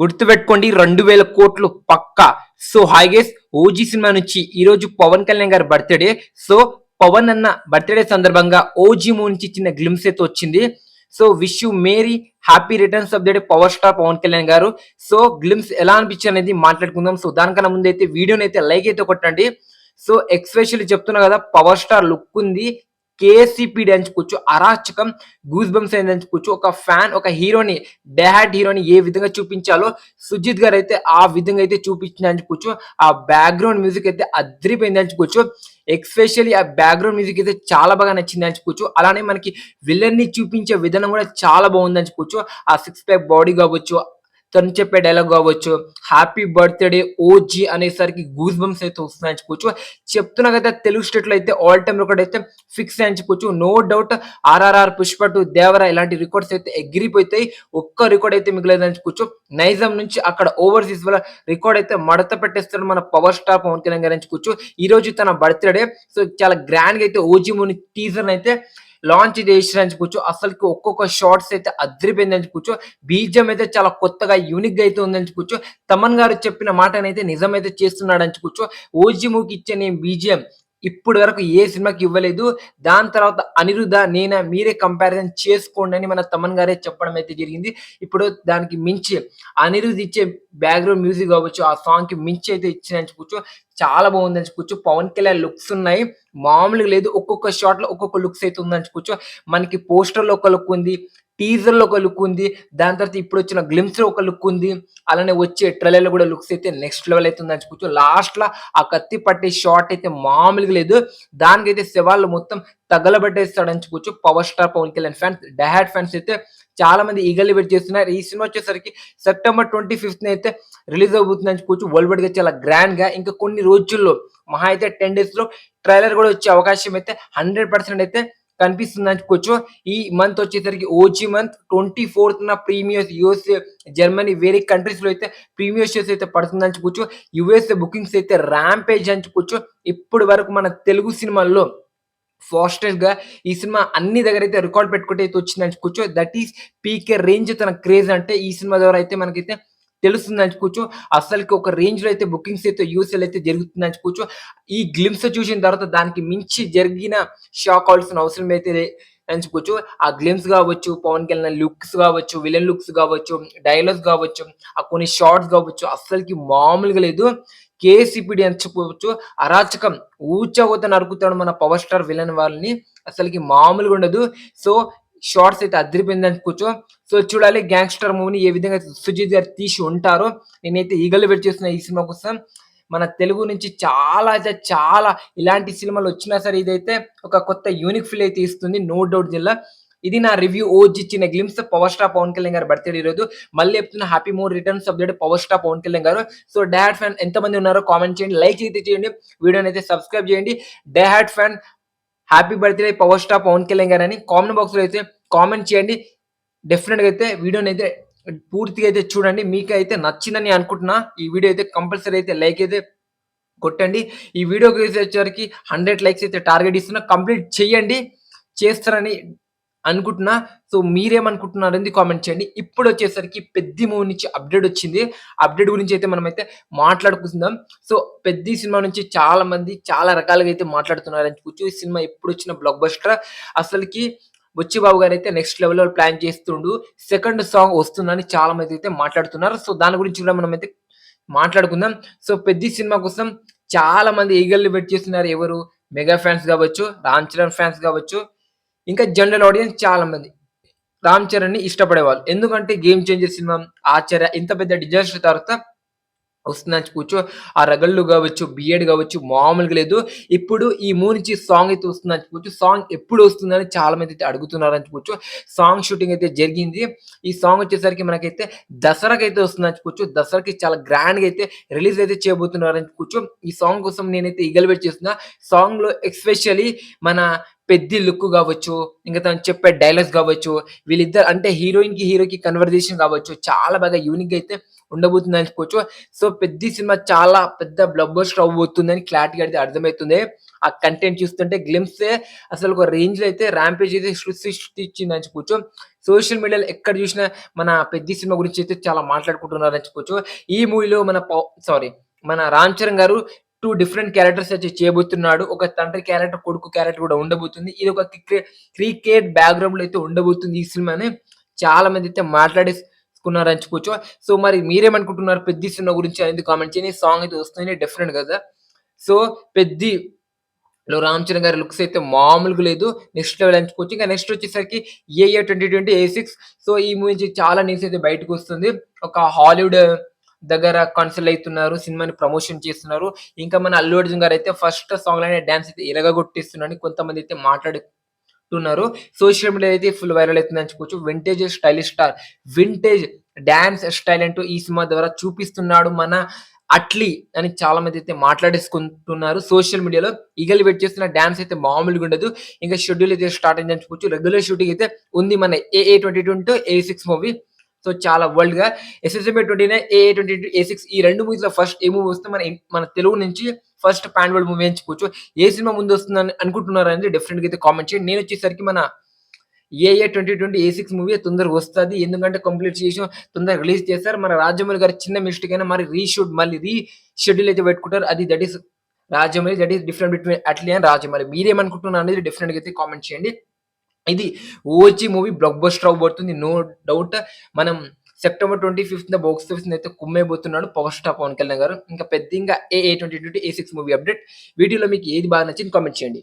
గుర్తుపెట్టుకోండి రెండు వేల కోట్లు పక్కా. సో హాయిగేస్ ఓజీ సినిమా నుంచి ఈ రోజు పవన్ కళ్యాణ్ గారి బర్త్డే. సో పవన్ అన్న బర్త్డే సందర్భంగా ఓజీ మూవీ నుంచి చిన్న గ్లిమ్స్ అయితే వచ్చింది. So wish you many happy returns of the day power star Pawan Kalyan garu. So glimpse ఎలా అనిపించింది అనేది మాట్లాడుకుందాం. సో దానికన్నా ముందు అయితే వీడియోని అయితే లైక్ అయితే కొట్టండి. సో ఎక్స్పెషల్లీ చెప్తున్నా కదా పవర్ స్టార్ లుక్ ఉంది. కేసీపీడి అని చెప్పుకోవచ్చు అరాచకం గూస్ బంప్స్ అయింది అని చెప్పుకోవచ్చు ఒక ఫ్యాన్ ఒక హీరోని డాడ్ హీరోని ఏ విధంగా చూపించాలో సుజిత్ గారు అయితే ఆ విధంగా అయితే చూపించింది అని చెప్పుకోవచ్చు ఆ బ్యాక్గ్రౌండ్ మ్యూజిక్ అయితే అద్రిపోయింది అని చెప్పుకోవచ్చు ఎక్స్పెషల్లీ ఆ బ్యాక్గ్రౌండ్ మ్యూజిక్ అయితే చాలా బాగా నచ్చింది అని చెప్పుకోవచ్చు అలానే మనకి విలన్ని చూపించే విధానం కూడా చాలా బాగుంది అని చెప్పుకోవచ్చు ఆ సిక్స్ ప్యాక్ బాడీ కావచ్చు తను చెప్పే డైలాగ్ కావచ్చు. హ్యాపీ బర్త్డే ఓజీ అనేసరికి గూస్ బంప్స్ అయితే వస్తున్నాయని చెప్పుకోవచ్చు చెప్తున్నా కదా తెలుగు స్టేట్లో అయితే ఆల్ టైమ్ రికార్డ్ అయితే ఫిక్స్ అని చెప్పుకోవచ్చు no doubt RRR Pushpa two Devara ఇలాంటి రికార్డ్స్ అయితే ఎగిరిపోతాయి. ఒక్క రికార్డ్ అయితే మిగిలేదని చెప్పుకోవచ్చు నైజాం నుంచి అక్కడ ఓవర్సీస్ వల్ల రికార్డ్ అయితే మడత పెట్టేస్తాడు మన పవర్ స్టార్ పవన్ కళ్యాణ్ గారు అని చెప్పుకోవచ్చు ఈ రోజు తన బర్త్డే సో చాలా గ్రాండ్గా అయితే ఓజీ మూని టీజర్ అయితే లాంచ్ చేసిన కూర్చో అసలుకి ఒక్కొక్క షార్ట్స్ అయితే అద్రిపోయింది అని కూర్చో బీజం అయితే చాలా కొత్తగా యూనిక్ అయితే ఉందని కూర్చో తమన్ గారు చెప్పిన మాటనైతే నిజమైతే చేస్తున్నాడు అని చెప్పుకోవచ్చు ఓజీ మూకి ఇచ్చే నేను బీజిఎం ఇప్పుడు వరకు ఏ సినిమాకి ఇవ్వలేదు. దాని తర్వాత అనిరుద్ధ నేనా మీరే కంపారిజన్ చేసుకోండి అని మన తమన్ గారే చెప్పడం అయితే జరిగింది. ఇప్పుడు దానికి మించి అనిరుద్ధ్ ఇచ్చే బ్యాక్గ్రౌండ్ మ్యూజిక్ కావచ్చు ఆ సాంగ్కి మించి అయితే ఇచ్చిన కూర్చో చాలా బాగుంది అనుకోవచ్చు పవన్ కళ్యాణ్ లుక్స్ ఉన్నాయి. మామూలుగా లేదు. ఒక్కొక్క షాట్లో ఒక్కొక్క లుక్స్ అయితే ఉందని అనుకోవచ్చు మనకి పోస్టర్లో ఒక లుక్ ఉంది. టీజర్లో ఒక లుక్ ఉంది. దాని తర్వాత ఇప్పుడు వచ్చిన గ్లిమ్స్లో ఒక లుక్ ఉంది. అలానే వచ్చే ట్రైలర్లో కూడా లుక్స్ అయితే నెక్స్ట్ లెవెల్ అయితే ఉందని చెప్పుకోవచ్చు లాస్ట్లో ఆ కత్తి పట్టే షాట్ అయితే మామూలుగా లేదు. దానికైతే శివాళ్ళు మొత్తం తగలబెట్టేస్తాడని చెప్పుకోవచ్చు power star Pawan Kalyan fans డహాడ్ fans అయితే చాలా మంది ఈగల్ వెయిట్ చేస్తున్నారు. ఈ సినిమా వచ్చేసరికి సెప్టెంబర్ ట్వంటీ ఫిఫ్త్ అయితే రిలీజ్ అవుతుందని చెప్పుకోవచ్చు వరల్డ్ వైడ్గా చాలా గ్రాండ్గా ఇంకా కొన్ని రోజుల్లో మహా అయితే టెన్ డేస్లో ట్రైలర్ కూడా వచ్చే అవకాశం అయితే హండ్రెడ్ పర్సెంట్ అయితే కనిపిస్తుంది అని చెప్పుకోవచ్చు ఈ మంత్ వచ్చేసరికి ఓజీ మంత్ ట్వంటీ ఫోర్త్ నా ప్రీమియర్స్ యుఎస్ఏ జర్మనీ వేరే కంట్రీస్లో అయితే ప్రీమియర్ షోస్ అయితే పడుతుందని చెప్పుకోవచ్చు యుఎస్ఏ బుకింగ్స్ అయితే ర్యాంపేజ్ అని చెప్పుకోవచ్చు ఇప్పటి వరకు మన తెలుగు సినిమాల్లో ఫాస్టెస్ట్గా ఈ సినిమా అన్ని దగ్గర అయితే రికార్డ్ పెట్టుకుంటే అయితే వచ్చిందని చెప్పుకోవచ్చు దట్ ఈస్ పీకే రేంజ్ తన క్రేజ్ అంటే ఈ సినిమా ద్వారా అయితే మనకైతే తెలుస్తుంది అని చెప్పుకోవచ్చు అసలుకి ఒక రేంజ్లో అయితే బుకింగ్స్ అయితే యూసెల్ అయితే జరుగుతుంది అని ఈ గ్లిమ్స్ చూసిన తర్వాత దానికి మించి జరిగిన షాక్ అవ్వాల్సిన అవసరం అయితే లే- అని ఆ గ్లిమ్స్ కావచ్చు పవన్ కళ్యాణ్ లుక్స్ కావచ్చు విలన్ లుక్స్ కావచ్చు డైలాగ్స్ కావచ్చు ఆ కొన్ని షార్ట్స్ కావచ్చు అస్సలకి మామూలుగా లేదు. కేసీపీడి అని చెప్పుకోవచ్చు అరాచకం ఊచకోత నరుకుతాడు మన పవర్ స్టార్ విలన్ వాళ్ళని. అసలుకి మామూలుగా ఉండదు. సో షార్ట్స్ అయితే అదిరిపోయింది అనుకోవచ్చు. సో చూడాలి గ్యాంగ్స్టర్ మూవీని ఏ విధంగా సుజిత్ గారు తీసి ఉంటారో. నేనైతే ఈగలు వెయిట్ చేస్తున్నా ఈ సినిమా కోసం. మన తెలుగు నుంచి చాలా అయితే చాలా ఇలాంటి సినిమాలు వచ్చినా సరే ఇదైతే ఒక కొత్త యూనిక్ ఫీల్ అయితే ఇస్తుంది. నో డౌట్ జిల్లా. ఇది నా రివ్యూ ఓజ్ ఇచ్చిన glimpse power star Pawan Kalyan garu birthday ఈరోజు. మళ్ళీ చెప్తున్న happy more returns of day power star Pawan Kalyan garu. So dad fan ఎంతమంది ఉన్నారో కామెంట్ చేయండి లైక్ అయితే చేయండి వీడియోని అయితే సబ్స్క్రైబ్ చేయండి. Dad fan happy birthday power star Pawan Kalyan garu అని కామెంట్ బాక్స్లో అయితే కామెంట్ చేయండి. డెఫినెట్గా అయితే వీడియోని అయితే పూర్తిగా అయితే చూడండి. మీకు అయితే నచ్చిందని అనుకుంటున్నా. ఈ వీడియో అయితే కంపల్సరీ అయితే లైక్ అయితే కొట్టండి. ఈ వీడియోకి వచ్చేసరికి హండ్రెడ్ లైక్స్ అయితే టార్గెట్ ఇస్తున్నా. కంప్లీట్ చేయండి. చేస్తారని అనుకుంటున్నా. సో మీరేమనుకుంటున్నారు అనేది కామెంట్ చేయండి. ఇప్పుడు వచ్చేసరికి పెద్ద మూవీ నుంచి అప్డేట్ వచ్చింది. అప్డేట్ గురించి అయితే మనం అయితే మాట్లాడుకుందాం. సో పెద్ద సినిమా నుంచి చాలా మంది చాలా రకాలుగా అయితే మాట్లాడుతున్నారు అని ఈ సినిమా ఎప్పుడు వచ్చిన బ్లాక్ బస్టర్ అసలుకి బుచ్చి బాబు గారు అయితే నెక్స్ట్ లెవెల్లో ప్లాన్ చేస్తుండు. సెకండ్ సాంగ్ వస్తుందని చాలా మంది అయితే మాట్లాడుతున్నారు. సో దాని గురించి కూడా మనం అయితే మాట్లాడుకుందాం. సో పెద్ద సినిమా కోసం చాలా మంది ఈగల్ని వెయిట్ చేస్తున్నారు ఎవరు? మెగా ఫ్యాన్స్ కావచ్చు రామ్ చరణ్ ఫ్యాన్స్ కావచ్చు ఇంకా జనరల్ ఆడియన్స్ చాలా మంది రామ్ చరణ్ని ఇష్టపడేవాళ్ళు. ఎందుకంటే గేమ్ చేంజర్ సినిమా ఆచార్య ఇంత పెద్ద డిజాస్టర్ తర్వాత వస్తుందని చెప్పుకోవచ్చు ఆ రగళ్ళు కావచ్చు బిఎడ్ కావచ్చు మామూలుగా లేదు. ఇప్పుడు ఈ మూడు నుంచి సాంగ్ అయితే వస్తుందని చెప్పుకోవచ్చు సాంగ్ ఎప్పుడు వస్తుందని చాలా మంది అయితే అడుగుతున్నారని అని సాంగ్ షూటింగ్ అయితే జరిగింది. ఈ సాంగ్ వచ్చేసరికి మనకైతే దసరాకి అయితే వస్తుందని చెప్పుకోవచ్చు దసరాకి చాలా గ్రాండ్గా అయితే రిలీజ్ అయితే చేయబోతున్నారని అని ఈ సాంగ్ కోసం నేనైతే ఈగల్ చేస్తున్నా. సాంగ్లో ఎక్స్పెషల్లీ మన పెద్ది లుక్ కావచ్చు ఇంకా తను చెప్పే డైలాగ్స్ కావచ్చు వీళ్ళిద్దరు అంటే హీరోయిన్కి హీరోకి కన్వర్జేషన్ కావచ్చు చాలా బాగా యూనిక్ అయితే ఉండబోతుంది అనుకోవచ్చు సో పెద్ద సినిమా చాలా పెద్ద బ్లడ్ బస్టర్ అవ్వబోతుందని క్లారిటీ అయితే అర్థమవుతుంది. ఆ కంటెంట్ చూస్తుంటే గ్లిమ్స్ అసలు ఒక రేంజ్లో అయితే ర్యాంపేజ్ అయితే సృష్టించింది అని సోషల్ మీడియాలో ఎక్కడ చూసినా మన పెద్ద సినిమా గురించి అయితే చాలా మాట్లాడుకుంటున్నారు అని చెప్పుకోవచ్చు ఈ మూవీలో మన సారీ మన రామ్ చరణ్ గారు టూ డిఫరెంట్ క్యారెక్టర్స్ అయితే చేయబోతున్నాడు. ఒక తండ్రి క్యారెక్టర్ కొడుకు క్యారెక్టర్ కూడా ఉండబోతుంది. ఇది ఒక క్రికెట్ బ్యాక్గ్రౌండ్లో అయితే ఉండబోతుంది ఈ సినిమాని. చాలా మంది అయితే మాట్లాడే తీసుకున్నారు అని సో మరి మీరేమనుకుంటున్నారు పెద్ద సినిమా గురించి అనేది కామెంట్ చేయండి. సాంగ్ అయితే వస్తుంది డిఫరెంట్ కదా సో పెద్ది లో రామ్ చరణ్ గారి లుక్స్ అయితే మామూలుగా లేదు. నెక్స్ట్ లెవెల్ ఎంచుకోవచ్చు ఇంకా నెక్స్ట్ వచ్చేసరికి A twenty twenty A six so ఈ మూవీ నుంచి చాలా న్యూస్ అయితే బయటకు వస్తుంది. ఒక హాలీవుడ్ దగ్గర కన్సల్ట్ అవుతున్నారు సినిమాని ప్రమోషన్ చేస్తున్నారు. ఇంకా మన అల్లు అర్జున్ గారు అయితే ఫస్ట్ సాంగ్లోనే డాన్స్ అయితే ఇరగగొట్టిస్తున్నారని కొంతమంది అయితే మాట్లాడుతున్నారు సోషల్ మీడియా అయితే ఫుల్ వైరల్ అవుతుంది అనుకోవచ్చు vintage stylish star vintage dance style అంటూ ఈ సినిమా ద్వారా చూపిస్తున్నాడు మన అట్లీ అని చాలా మంది అయితే మాట్లాడేసుకుంటున్నారు. సోషల్ మీడియాలో ఈగల్ వెయిట్ చేస్తున్న డాన్స్ అయితే మామూలుగా ఉండదు. ఇంకా షెడ్యూల్ అయితే స్టార్ట్ అయింది అనుకోవచ్చు రెగ్యులర్ షూటింగ్ అయితే ఉంది మన A twenty twenty A six movie so చాలా వరల్డ్గా. SSMB twenty nine A twenty two A six ఈ రెండు మూవీస్లో ఫస్ట్ ఏ మూవీ వస్తే మన మన తెలుగు నుంచి ఫస్ట్ పాన్ వరల్డ్ మూవీ ఎంచుకోవచ్చు ఏ సినిమా ముందు వస్తుందని అనుకుంటున్నారు అనేది డెఫినెట్గా అయితే కామెంట్ చేయండి. నేను వచ్చేసరికి మన A A twenty twenty A six movie తొందరగా వస్తుంది. ఎందుకంటే కంప్లీట్ చేసి తొందరగా రిలీజ్ చేస్తారు. మన రాజమౌళి గారు చిన్న మిస్టేక్ అయినా మరి రీషూట్ మళ్ళీ రీ షెడ్యూల్ అయితే పెట్టుకుంటారు. అది that is Rajamouli that is different between Atlee and Rajamouli. మీరేమనుకుంటున్నారు అనేది డిఫరెంట్గా అయితే కామెంట్ చేయండి. ఇది ఓజీ మూవీ బ్లాక్ బస్టర్ అవ్వబోతుంది. నో డౌట్ మనం September twenty fifth box office అయితే కుమ్మేయబోతున్నాడు పవర్ స్టార్ పవన్ కళ్యాణ్ గారు. ఇంకా పెద్ద ఇంకా A A twenty twenty A six movie update వీడియోలో మీకు ఏది బాగా నచ్చింది కామెంట్ చేయండి.